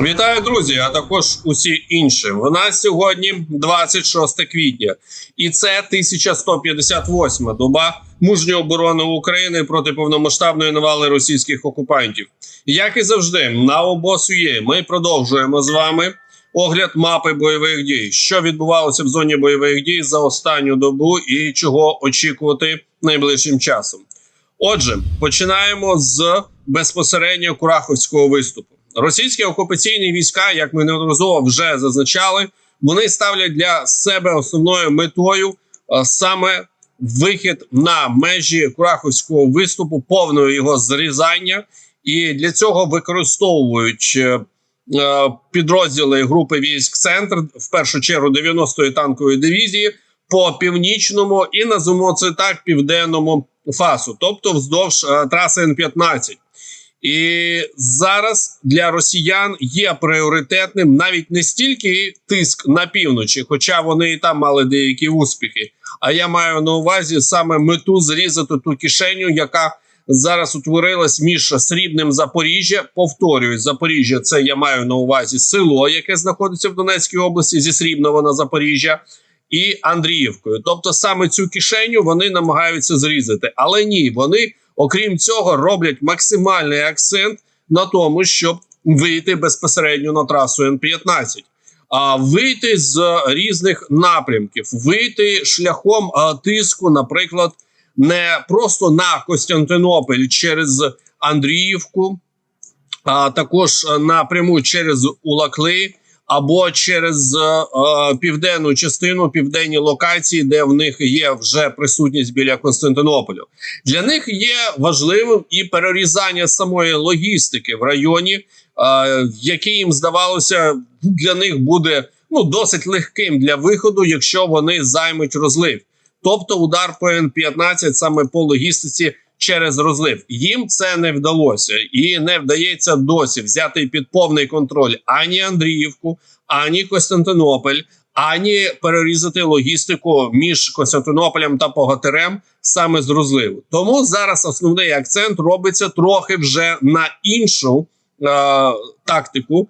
Вітаю, друзі, а також усі інші. В нас сьогодні 26 квітня, і це 1158 доба мужньої оборони України проти повномасштабної навали російських окупантів. Як і завжди, на обосує ми продовжуємо з вами огляд мапи бойових дій, що відбувалося в зоні бойових дій за останню добу і чого очікувати найближчим часом. Отже, починаємо з безпосередньо Кураховського виступу. Російські окупаційні війська, як ми неодноразово вже зазначали, вони ставлять для себе основною метою е, саме вихід на межі Кураховського виступу, повного його зрізання, і для цього використовують е, е, підрозділи групи військ Центр, в першу чергу 90-ї танкової дивізії, по північному і називаємо це так південному фасу, тобто вздовж траси Н-15. І зараз для росіян є пріоритетним навіть не стільки тиск на півночі, хоча вони і там мали деякі успіхи. А я маю на увазі саме мету зрізати ту кишеню, яка зараз утворилась між Срібним Запоріжжя. Повторюю, Запоріжжя це я маю на увазі село, яке знаходиться в Донецькій області зі Срібного на Запоріжжя. І Андріївкою, тобто саме цю кишеню вони намагаються зрізати, але ні, вони окрім цього роблять максимальний акцент на тому, щоб вийти безпосередньо на трасу Н-15. А вийти з різних напрямків, вийти шляхом тиску, наприклад, не просто на Костянтинополь через Андріївку, а також напряму через Улакли або через е, південну частину, південні локації, де в них є вже присутність біля Константинополю. Для них є важливим і перерізання самої логістики в районі, е, який їм здавалося для них буде ну досить легким для виходу, якщо вони займуть розлив. Тобто удар по Н-15 саме по логістиці через розлив. Їм це не вдалося і не вдається досі взяти під повний контроль ані Андріївку, ані Костянтинополь, ані перерізати логістику між Константинополем та Погатирем саме з розливу. Тому зараз основний акцент робиться трохи вже на іншу е тактику.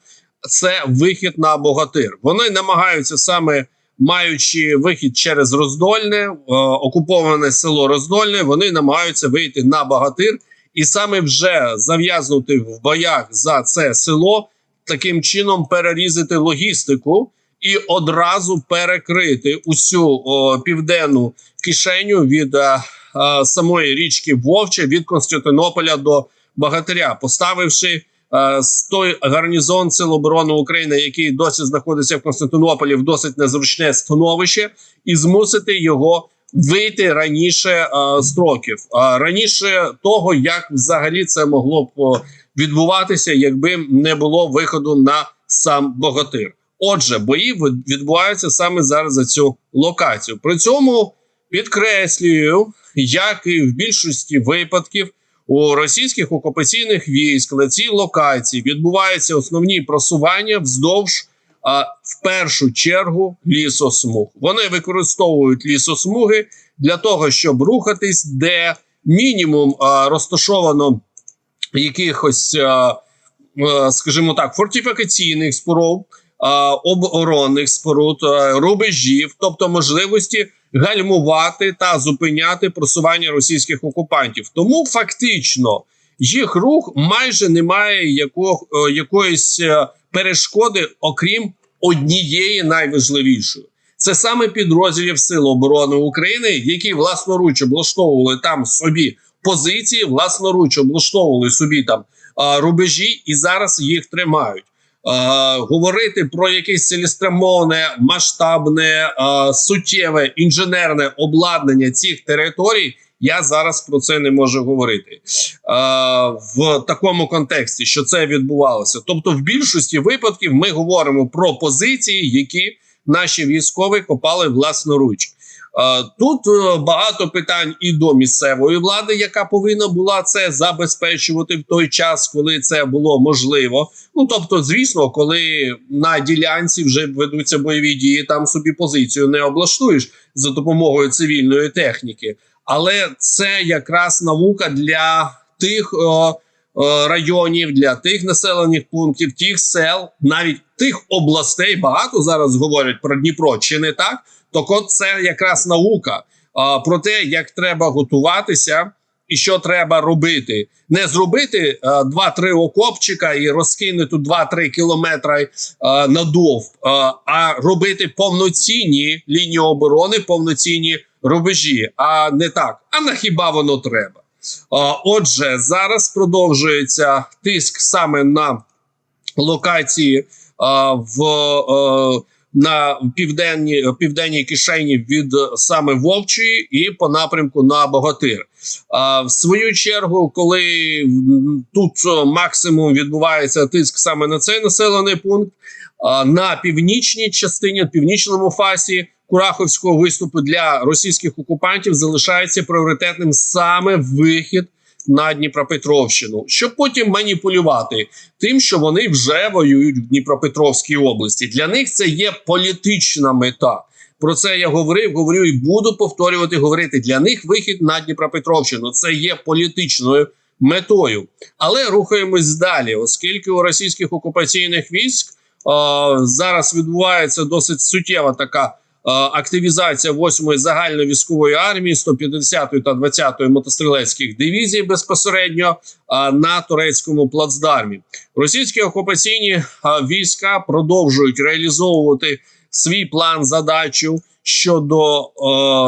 Це вихід на Богатир. Вони намагаються саме маючи вихід через Роздольне, е, окуповане село Роздольне, вони намагаються вийти на Багатир і саме вже зав'язнути в боях за це село, таким чином перерізати логістику і одразу перекрити усю південну кишеню від е, е, самої річки Вовче від Константинополя до Багатиря, поставивши. Е, той гарнізон Сил оборони України, який досі знаходиться в Константинополі, в досить незручне становище, і змусити його вийти раніше е, строків, а раніше того, як взагалі це могло б відбуватися, якби не було виходу на сам Богатир. Отже, бої відбуваються саме зараз за цю локацію. При цьому підкреслюю, як і в більшості випадків у російських окупаційних військ на цій локації відбуваються основні просування вздовж а, в першу чергу лісосмуг. Вони використовують лісосмуги для того, щоб рухатись, де мінімум а, розташовано якихось, а, скажімо так, фортифікаційних споруд, а, оборонних споруд, а, рубежів, тобто можливості гальмувати та зупиняти просування російських окупантів. Тому фактично їх рух майже не має яко, е, якоїсь е, перешкоди, окрім однієї найважливішої. Це саме підрозділів Сил оборони України, які власноруч облаштовували там собі позиції, власноруч облаштовували собі там рубежі, і зараз їх тримають. Е, говорити про якесь цілеспрямоване, масштабне, е, суттєве інженерне обладнання цих територій. Я зараз про це не можу говорити е, в такому контексті, що це відбувалося. Тобто, в більшості випадків ми говоримо про позиції, які наші військові копали власноруч. Тут е, багато питань і до місцевої влади, яка повинна була це забезпечувати в той час, коли це було можливо. Ну тобто, звісно, коли на ділянці вже ведуться бойові дії, там собі позицію не облаштуєш за допомогою цивільної техніки, але це якраз наука для тих о, районів, для тих населених пунктів, тих сел, навіть тих областей. Багато зараз говорять про Дніпро. Чи не так? Так от це якраз наука а, про те, як треба готуватися і що треба робити. Не зробити а, два-три окопчика і розкинути два-три кілометри а, надовг, а, а робити повноцінні лінії оборони, повноцінні рубежі. А не так. А на хіба воно треба? А, Отже, зараз продовжується тиск саме на локації а, в а, на південній південній кишені від е, саме Вовчої і по напрямку на Богатир. А в свою чергу, коли тут е, максимум відбувається тиск саме на цей населений пункт, на північній частині, північному фасі Кураховського виступу для російських окупантів залишається пріоритетним саме вихід на Дніпропетровщину, щоб потім маніпулювати тим, що вони вже воюють в Дніпропетровській області. Для них це є політична мета. Про це я говорив, говорю і буду повторювати. Говорити для них вихід на Дніпропетровщину. Це є політичною метою. Але рухаємось далі, оскільки у російських окупаційних військ е, зараз відбувається досить суттєва така. Е, Активізація 8-ї загальновійськової армії 150-ї та 20-ї мотострілецьких дивізій безпосередньо е, на турецькому плацдармі. Російські окупаційні е, війська продовжують реалізовувати свій план задачу щодо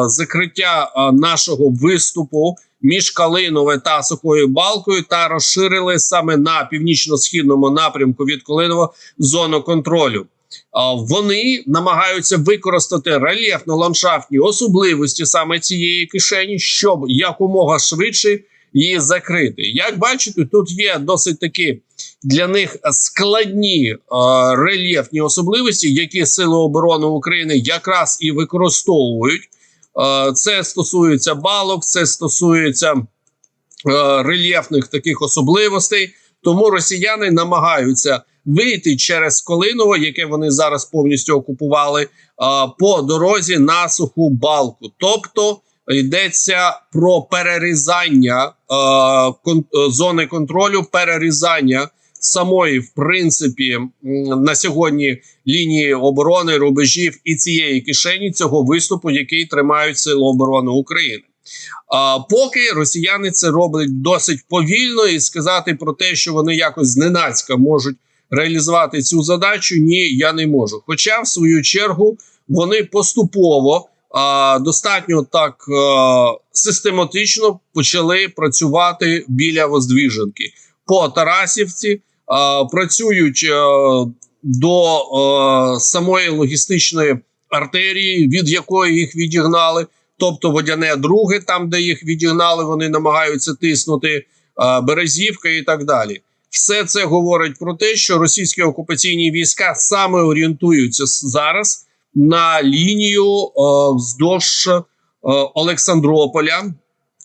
закриття нашого виступу між Калинове та Сухою Балкою та розширили саме на північно-східному напрямку від Калинова зону контролю. Вони намагаються використати рельєфно-ландшафтні особливості саме цієї кишені, щоб якомога швидше її закрити. Як бачите, тут є досить такі для них складні рельєфні особливості, які Сили оборони України якраз і використовують. Це стосується балок, це стосується рельєфних таких особливостей. Тому росіяни намагаються вийти через Колиново, яке вони зараз повністю окупували, е, по дорозі на суху балку. Тобто йдеться про перерізання е, е, зони контролю, перерізання самої, в принципі, на сьогодні лінії оборони, рубежів і цієї кишені цього виступу, який тримають Сили оборони України. Поки росіяни це роблять досить повільно, і сказати про те, що вони якось зненацька можуть реалізувати цю задачу, ні, я не можу. Хоча, в свою чергу, вони поступово а, достатньо так а, систематично почали працювати біля Воздвіженки по Тарасівці, а, працюють а, до а, самої логістичної артерії, від якої їх відігнали. Тобто водяне друге, там де їх відігнали, вони намагаються тиснути Березівка і так далі. Все це говорить про те, що російські окупаційні війська саме орієнтуються зараз на лінію е, вздовж е, Олександрополя.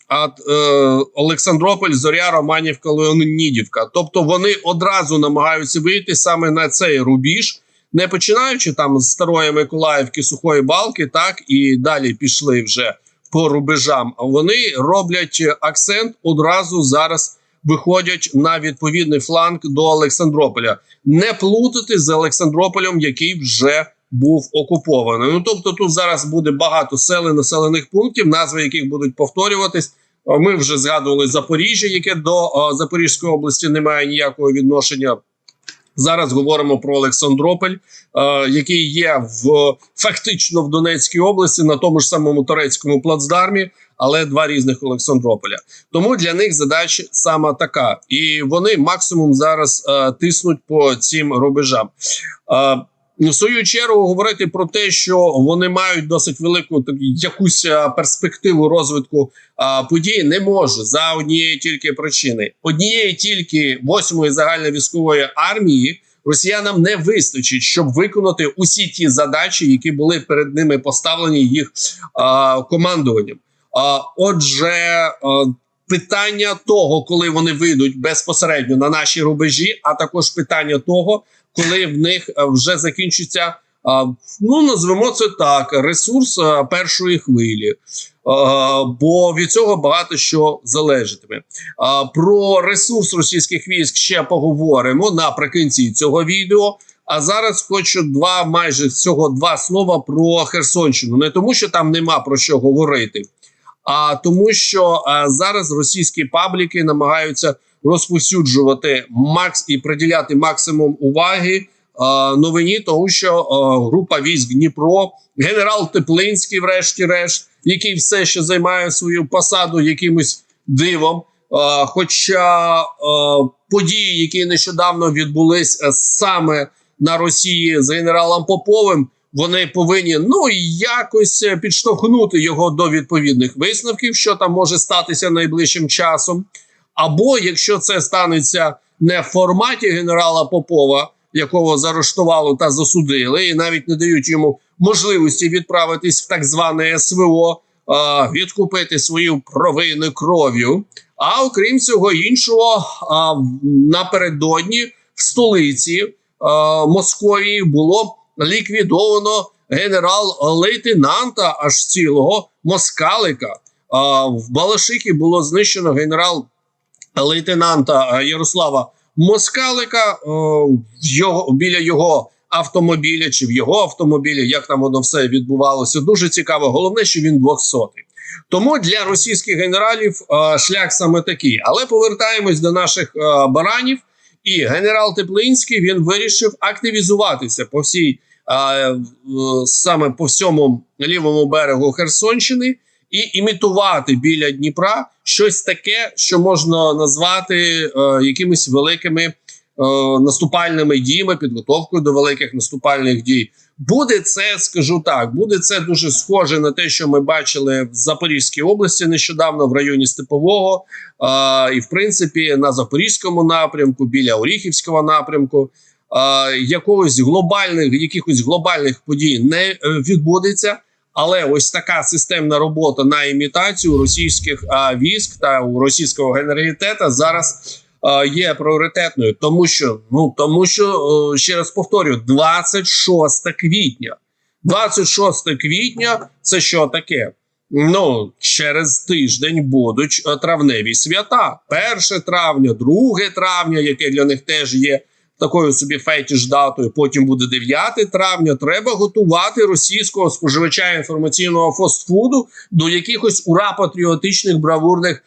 А е, Олександрополь, Зоря, Романівка, Леонідівка. Тобто вони одразу намагаються вийти саме на цей рубіж, не починаючи там з старої Миколаївки, сухої балки, так і далі пішли вже по рубежам. А Вони роблять акцент одразу зараз виходять на відповідний фланг до Олександрополя. Не плутати з Олександрополем, який вже був окупований. Ну тобто, тут зараз буде багато сел і населених пунктів, назви яких будуть повторюватись. Ми вже згадували Запоріжжя, яке до Запорізької області не має ніякого відношення. Зараз говоримо про Олександрополь, е, який є в фактично в Донецькій області на тому ж самому турецькому плацдармі, але два різних Олександрополя. Тому для них задача саме така, і вони максимум зараз е, тиснуть по цим рубежам. Е, в свою чергу говорити про те, що вони мають досить велику так, якусь перспективу розвитку е, подій, не можу за однієї тільки причини. Однієї тільки восьмої загальновійськової армії росіянам не вистачить, щоб виконати усі ті задачі, які були перед ними поставлені їх е, командуванням. Е, отже, е, питання того, коли вони вийдуть безпосередньо на наші рубежі, а також питання того, коли в них е, вже закінчиться ну назвемо це так: ресурс першої хвилі. Бо від цього багато що залежатиме. Про ресурс російських військ ще поговоримо наприкінці цього відео. А зараз хочу два майже всього два слова про Херсонщину. Не тому, що там нема про що говорити, а тому, що а, зараз російські пабліки намагаються розповсюджувати макс і приділяти максимум уваги а, новині, тому що а, група військ Дніпро, генерал Теплинський, врешті-решт, який все ще займає свою посаду якимось дивом. А, хоча а, події, які нещодавно відбулись саме на Росії з генералом Поповим, вони повинні ну якось е, підштовхнути його до відповідних висновків, що там може статися найближчим часом. Або якщо це станеться не в форматі генерала Попова, якого заарештували та засудили, і навіть не дають йому можливості відправитись в так зване СВО, а, відкупити свою провину кров'ю. А окрім цього іншого, а, напередодні в столиці а, Московії було ліквідовано генерал-лейтенанта аж цілого москалика. А, в Балашихі було знищено генерал лейтенанта е, Ярослава Москалика е, в його біля його автомобіля чи в його автомобілі, як там воно все відбувалося. Дуже цікаво. Головне, що він 200 Тому для російських генералів е, шлях саме такий. Але повертаємось до наших баранів. І генерал Теплинський він вирішив активізуватися по всій е, е, саме по всьому лівому берегу Херсонщини і імітувати біля Дніпра щось таке, що можна назвати а, якимись великими е, наступальними діями, підготовкою до великих наступальних дій. Буде це, скажу так, буде це дуже схоже на те, що ми бачили в Запорізькій області нещодавно в районі Степового, е, і в принципі на Запорізькому напрямку, біля Оріхівського напрямку. Е, якогось глобальних якихось глобальних подій не е, відбудеться. Але ось така системна робота на імітацію російських військ та російського генералітета зараз є пріоритетною, тому що ну тому що ще раз повторюю, 26 квітня. 26 квітня це що таке? Ну, через тиждень будуть е, травневі свята. 1 травня, 2 травня, яке для них теж є такою собі фетіш датою. Потім буде 9 травня. Треба готувати російського споживача інформаційного фастфуду до якихось ура-патріотичних бравурних е,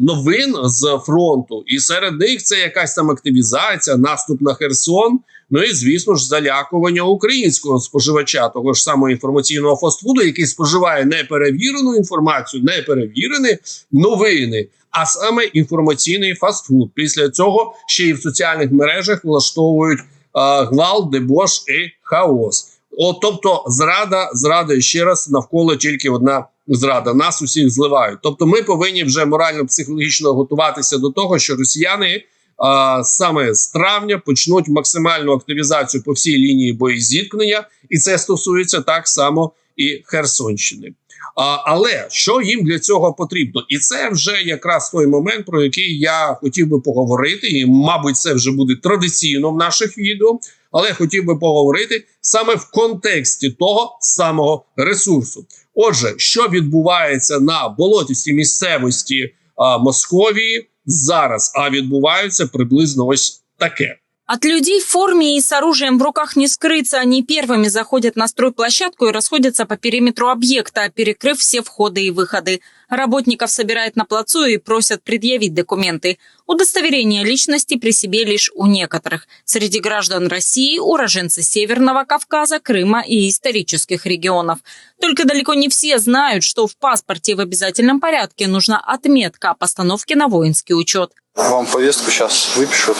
новин з фронту. І серед них це якась там активізація, наступ на Херсон. Ну і звісно ж, залякування українського споживача, того ж самого інформаційного фастфуду, який споживає неперевірену інформацію, неперевірені новини, а саме інформаційний фастфуд. Після цього ще й в соціальних мережах влаштовують а, гвалт, дебош і хаос. От, тобто, зрада, зрада ще раз навколо тільки одна зрада. Нас усіх зливають. Тобто, ми повинні вже морально-психологічно готуватися до того, що росіяни. А, саме з травня почнуть максимальну активізацію по всій лінії боєзіткнення, і це стосується так само і Херсонщини. А, але що їм для цього потрібно? І це вже якраз той момент, про який я хотів би поговорити, і мабуть, це вже буде традиційно в наших відео. Але хотів би поговорити саме в контексті того самого ресурсу. Отже, що відбувається на болотістій місцевості Московії зараз, а відбувається приблизно ось таке. От людей в форме и с оружием в руках не скрыться. Они первыми заходят на стройплощадку и расходятся по периметру объекта, перекрыв все входы и выходы. Работников собирают на плацу и просят предъявить документы. Удостоверение личности при себе лишь у некоторых. Среди граждан России уроженцы Северного Кавказа, Крыма и исторических регионов. Только далеко не все знают, что в паспорте в обязательном порядке нужна отметка о постановке на воинский учет. Вам повестку сейчас выпишут.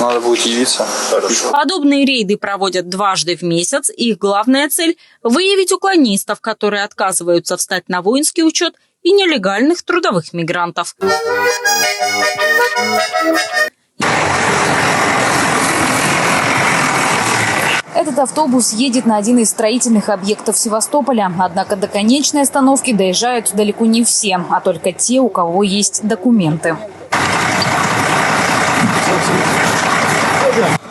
Надо будет явиться. Хорошо. Подобные рейды проводят дважды в месяц. Их главная цель – выявить уклонистов, которые отказываются встать на воинский учет, и нелегальных трудовых мигрантов. Этот автобус едет на один из строительных объектов Севастополя. Однако до конечной остановки доезжают далеко не все, а только те, у кого есть документы.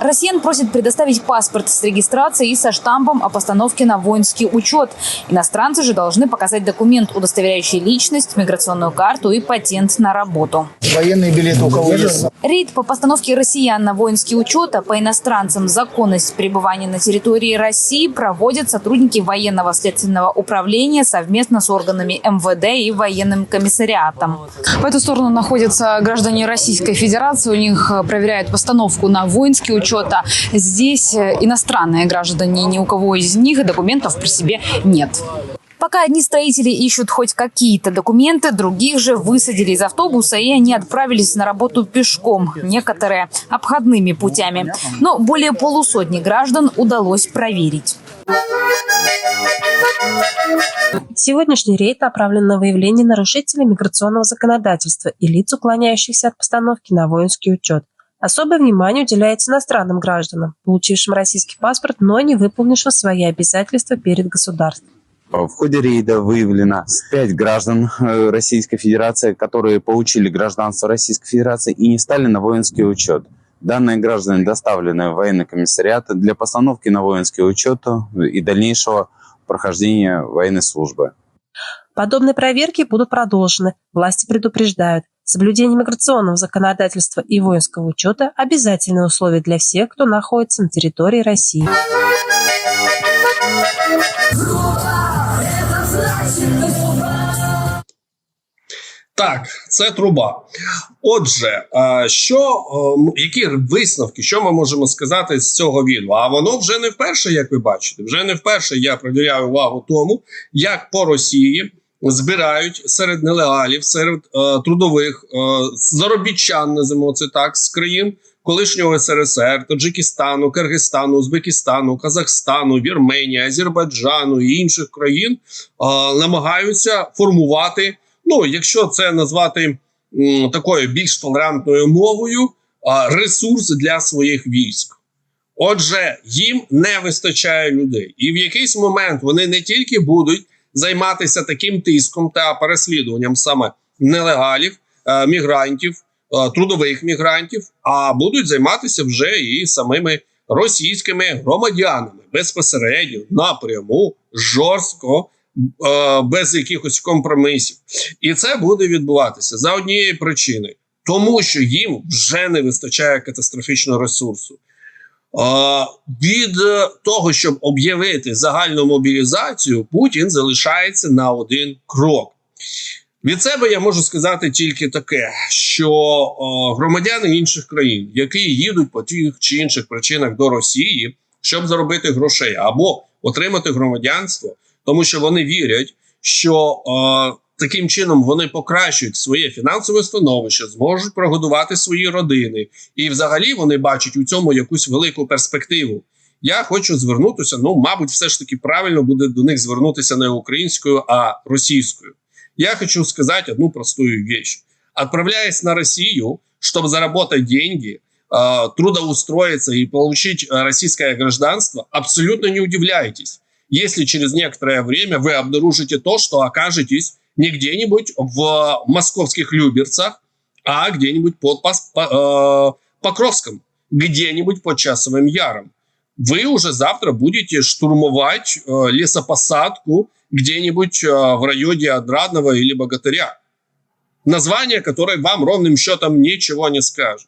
Россиян просят предоставить паспорт с регистрацией и со штампом о постановке на воинский учет. Иностранцы же должны показать документ, удостоверяющий личность, миграционную карту и патент на работу. Военные билеты у кого есть? Рейд по постановке россиян на воинский учет, а по иностранцам законность пребывания на территории России проводят сотрудники военного следственного управления совместно с органами МВД и военным комиссариатом. По эту сторону находятся граждане Российской Федерации. У них э, проверяют постановку на воинский учет. А здесь э, иностранные граждане. Ни у кого из них документов при себе нет. Пока одни строители ищут хоть какие-то документы, других же высадили из автобуса, и они отправились на работу пешком, некоторые обходными путями. Но более полусотни граждан удалось проверить. Сегодняшний рейд направлен на выявление нарушителей миграционного законодательства и лиц, уклоняющихся от постановки на воинский учет. Особое внимание уделяется иностранным гражданам, получившим российский паспорт, но не выполнившим свои обязательства перед государством. В ходе рейда выявлено пять граждан э, Российской Федерации, которые получили гражданство Российской Федерации и не стали на воинский учет. Данные граждане доставлены в военный комиссариат для постановки на воинский учет и дальнейшего прохождения военной службы. Подобные проверки будут продолжены. Власти предупреждают, соблюдение миграционного законодательства и воинского учета – обязательные условия для всех, кто находится на территории России. Так, це труба. Отже, що які висновки, що ми можемо сказати з цього відео? А воно вже не вперше, як ви бачите, вже не вперше я приділяю увагу тому, як по Росії збирають серед нелегалів, серед е, трудових е, заробітчан, називаємо це так, з країн колишнього СРСР, Таджикистану, Киргизстану, Узбекистану, Казахстану, Вірменії, Азербайджану і інших країн е, намагаються формувати. Ну, якщо це назвати м, такою більш толерантною мовою, а, ресурс для своїх військ. Отже, їм не вистачає людей, і в якийсь момент вони не тільки будуть займатися таким тиском та переслідуванням саме нелегалів, е, мігрантів, е, трудових мігрантів, а будуть займатися вже і самими російськими громадянами безпосередньо напряму жорстко, е, без якихось компромісів. І це буде відбуватися за однією причиною, тому що їм вже не вистачає катастрофічного ресурсу. Від е, того, щоб об'явити загальну мобілізацію, Путін залишається на один крок. Від себе я можу сказати тільки таке, що е, громадяни інших країн, які їдуть по тих чи інших причинах до Росії, щоб заробити грошей або отримати громадянство, тому що вони вірять, що е, таким чином вони покращують своє фінансове становище, зможуть прогодувати свої родини, і взагалі вони бачать у цьому якусь велику перспективу. Я хочу звернутися. Ну, мабуть, все ж таки правильно буде до них звернутися не українською, а російською. Я хочу сказать одну простую вещь. Отправляясь на Россию, чтобы заработать деньги, э, трудоустроиться и получить э, российское гражданство, абсолютно не удивляйтесь, если через некоторое время вы обнаружите то, что окажетесь не где-нибудь в московских Люберцах, а где-нибудь под по, э, Покровском, где-нибудь под Часовым Яром. Вы уже завтра будете штурмовать э, лесопосадку где-нибудь э, в районе Отрадного или Богатыря. Название, которое вам ровным счетом ничего не скажет.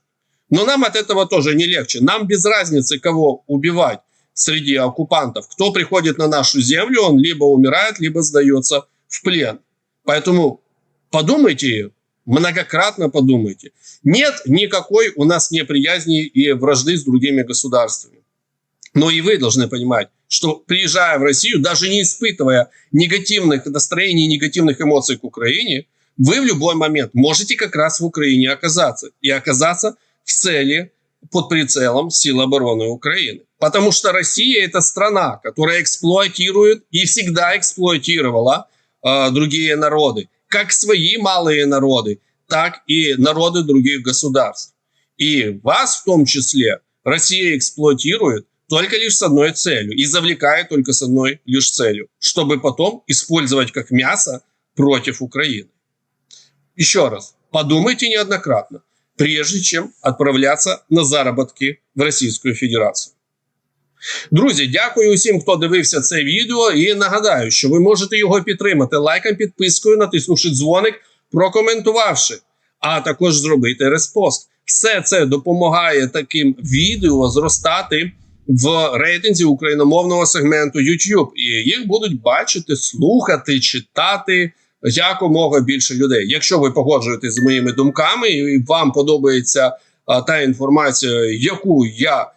Но нам от этого тоже не легче. Нам без разницы, кого убивать среди оккупантов. Кто приходит на нашу землю, он либо умирает, либо сдается в плен. Поэтому подумайте, многократно подумайте. Нет никакой у нас неприязни и вражды с другими государствами. Но и вы должны понимать, что приезжая в Россию, даже не испытывая негативных настроений, негативных эмоций к Украине, вы в любой момент можете как раз в Украине оказаться. И оказаться в цели под прицелом сил обороны Украины. Потому что Россия это страна, которая эксплуатирует и всегда эксплуатировала э, другие народы. Как свои малые народы, так и народы других государств. И вас в том числе Россия эксплуатирует только лишь с одной целью и завлекает только с одной лишь целью, чтобы потом использовать как мясо против Украины. Еще раз, подумайте неоднократно. прежде чем отправляться на заработки в Російську Федерацію. Друзі, дякую усім, хто дивився це відео. І нагадаю, що ви можете його підтримати лайком, підпискою, натиснувши дзвоник, прокоментувавши, а також зробити респост. Все це допомагає таким відео зростати в рейтинзі україномовного сегменту YouTube. І їх будуть бачити, слухати, читати якомога більше людей. Якщо ви погоджуєтесь з моїми думками і вам подобається та інформація, яку я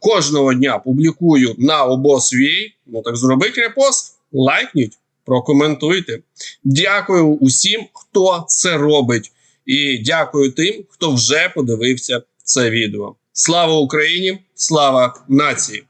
кожного дня публікую на обосвій. ну так зробіть репост, лайкніть, прокоментуйте. Дякую усім, хто це робить, і дякую тим, хто вже подивився це відео. Слава Україні! Слава нації!